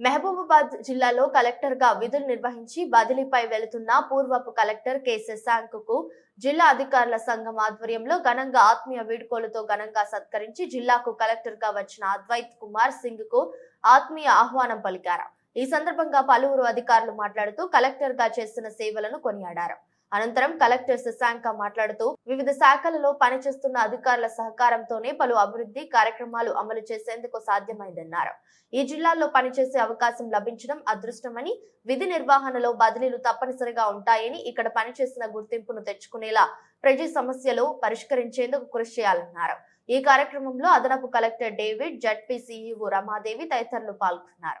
మహబూబాబాద్ జిల్లాలో కలెక్టర్గా విధులు నిర్వహించి బదిలీపై వెళుతున్న పూర్వపు కలెక్టర్ కె శశాంక్ జిల్లా అధికారుల సంఘం ఆధ్వర్యంలో ఘనంగా ఆత్మీయ వేడుకోలతో ఘనంగా సత్కరించి జిల్లాకు కలెక్టర్గా వచ్చిన అద్వైత్ కుమార్ సింగ్కు ఆత్మీయ ఆహ్వానం పలికారు. ఈ సందర్భంగా పలువురు అధికారులు మాట్లాడుతూ కలెక్టర్గా చేస్తున్న సేవలను కొనియాడారు. అనంతరం కలెక్టర్ శశాంక మాట్లాడుతూ వివిధ శాఖలలో పనిచేస్తున్న అధికారుల సహకారంతోనే పలు అభివృద్ధి కార్యక్రమాలు అమలు చేసేందుకు సాధ్యమైందన్నారు. ఈ జిల్లాల్లో పనిచేసే అవకాశం లభించడం అదృష్టమని విధి నిర్వహణలో బదిలీలు తప్పనిసరిగా ఉంటాయని ఇక్కడ పనిచేసిన గుర్తింపును తెచ్చుకునేలా ప్రజా సమస్యలు పరిష్కరించేందుకు కృషి చేయాలన్నారు. ఈ కార్యక్రమంలో అదనపు collector David ZP CEO Ramadevi తదితరులు పాల్గొన్నారు.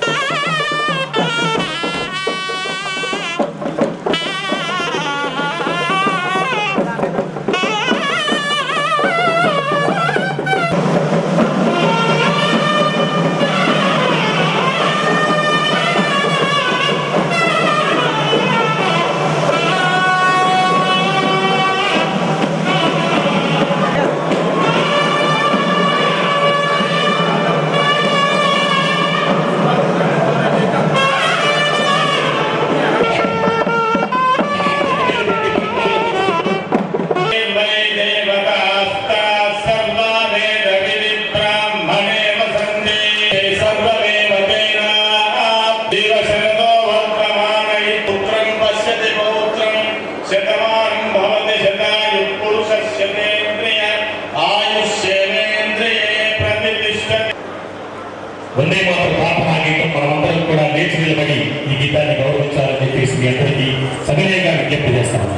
ఈ గీతాన్ని గౌరవించాలని చెప్పేసి మీ అందరికీ సవినయంగా విజ్ఞప్తి చేస్తాను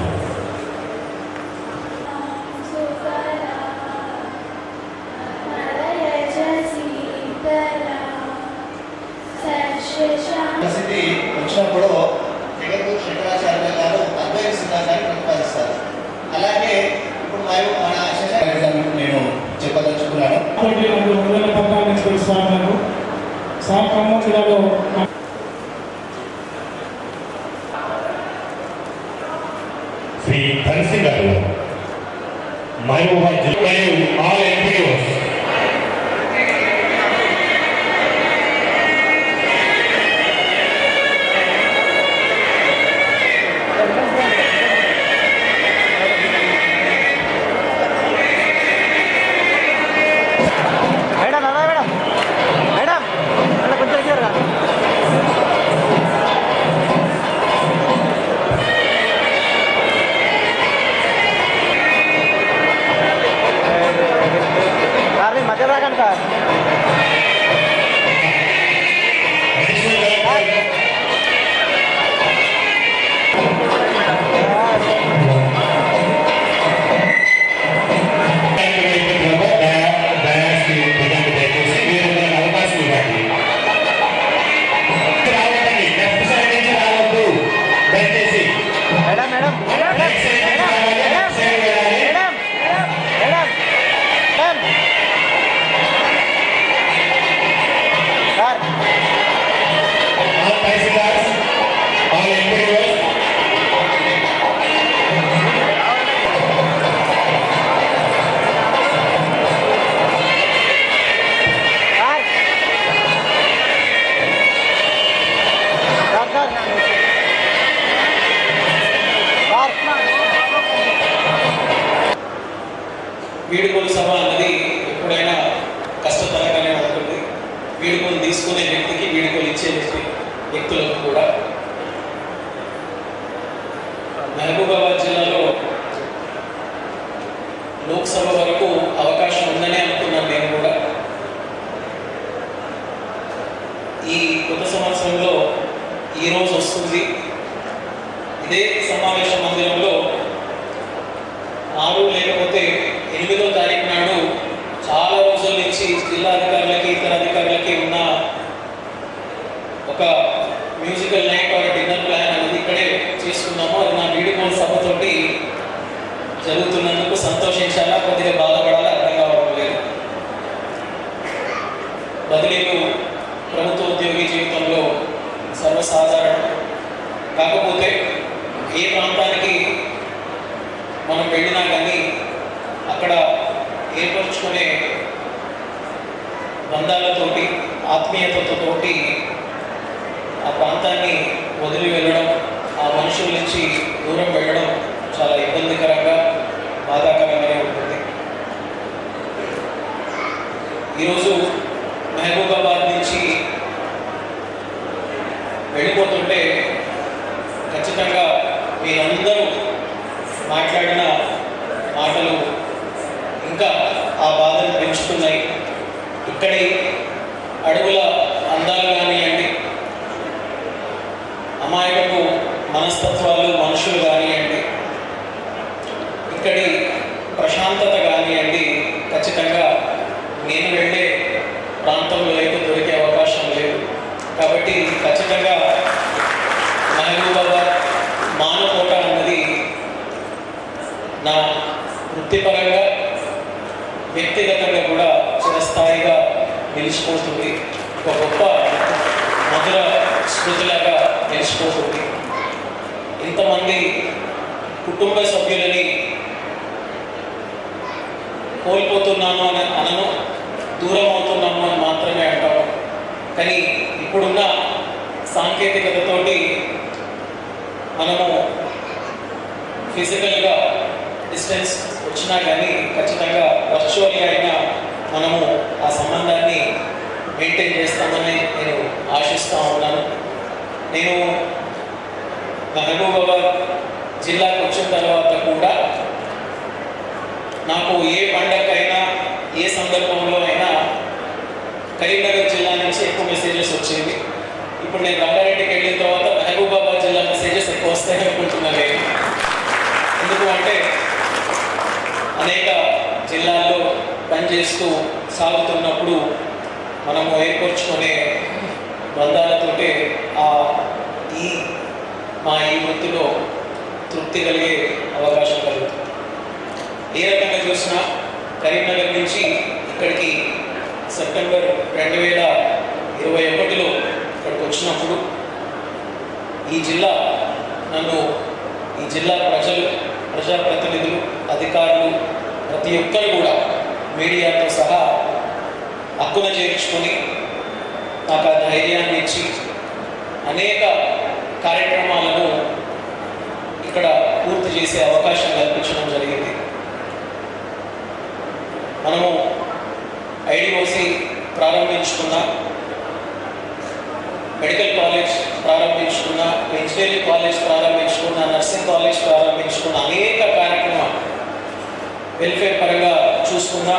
పరిస్థితి వచ్చినప్పుడు జగద్గురు శంకరాచార్య గారు అద్వైత సిద్ధాంతాన్ని ప్రతిపాదిస్తారు. అలాగే ఇప్పుడు మరి మన శశాంక్ నేను చెప్పదలుచుకున్నాను. జిల్లాలో శ్రీ ధనసి గారు మహబూబాబాద్ జిల్లా ఆల్ ఎంపీఓస్ Adam, Adam. వీడుకోలు సభ అన్నది ఎప్పుడైనా కష్టతరంగానే ఉంటుంది. వీడుకోలు తీసుకునే వ్యక్తికి వీడుకోలు ఇచ్చే వ్యక్తి వ్యక్తులకు కూడా. మహబూబాబాద్ జిల్లాలో లోక్సభ వరకు మనం వెళ్ళినా కానీ అక్కడ ఏర్పరచుకునే బంధాలతోటి ఆత్మీయతతోటి ఆ ప్రాంతాన్ని వదిలి వెళ్ళడం ఆ మనుషుల నుంచి దూరం వెళ్ళడం చాలా ఇబ్బందికరంగా ఇక్కడి అడవుల అందాలు కానివ్వండి అమాయకపు మనస్తత్వాలు మనుషులు కానివ్వండి ఇక్కడి ప్రశాంతత కానివ్వండి ఖచ్చితంగా నేను వెళ్ళే ప్రాంతంలో అయితే దొరికే అవకాశం లేదు. కాబట్టి ఖచ్చితంగా మహబూబాబాద్ మానకోట అన్నది నా వృత్తిపరంగా వ్యక్తిగతంగా కూడా చిరస్థాయిగా నిలిచిపోతుంది ఒక గొప్ప మధుర స్మృతిలాగా నిలిచిపోతుంది ఇంతమంది కుటుంబ సభ్యులని కోల్పోతున్నాను అని అనను. దూరం అవుతున్నాము అని మాత్రమే అంటాము. కానీ ఇప్పుడున్న సాంకేతికతతోటి మనము ఫిజికల్గా డిస్టెన్స్ వచ్చినా కానీ ఖచ్చితంగా వర్చువల్గా అయినా మనము ఆ సంబంధాన్ని మెయింటైన్ చేస్తామని నేను ఆశిస్తూ ఉన్నాను. నేను మహబూబాబాద్ జిల్లాకు వచ్చిన తర్వాత కూడా నాకు ఏ పండగకైనా ఏ సందర్భంలో అయినా కరీంనగర్ జిల్లా నుంచి ఎక్కువ మెసేజెస్ వచ్చింది. ఇప్పుడు నేను రంగారెడ్డికి వెళ్ళిన తర్వాత మహబూబాబాద్ జిల్లా మెసేజెస్ ఎక్కువ వస్తాయని అనుకుంటున్నాను. ఎందుకు అంటే అనేక జిల్లాల్లో పనిచేస్తూ సాగుతున్నప్పుడు మనము ఏర్పరచుకునే బంధాలతోటే ఆ ఈ మా ఈ వృత్తిలో తృప్తి కలిగే అవకాశం కలుగుతుంది. ఏ రకంగా చూసినా కరీంనగర్ నుంచి ఇక్కడికి సెప్టెంబర్ రెండు వేల ఇరవై ఒకటిలో ఇక్కడికి వచ్చినప్పుడు ఈ జిల్లా నన్ను ఈ జిల్లా ప్రజలు ప్రజాప్రతినిధులు అధికారులు ప్రతి ఒక్కరు కూడా మీడియాతో సహా హక్కున చేర్చుకొని నాకు ఆ ధైర్యాన్ని ఇచ్చి అనేక కార్యక్రమాలను ఇక్కడ పూర్తి చేసే అవకాశం కల్పించడం జరిగింది. మనము ఐడిఓసి ప్రారంభించుకున్న మెడికల్ కాలేజ్ ప్రారంభించుకున్న ఇంజనీరింగ్ కాలేజ్ ప్రారంభించుకున్న నర్సింగ్ కాలేజ్ ప్రారంభించుకున్న అనేక కార్యక్రమాలు వెల్ఫేర్ పరంగా చూసుకున్న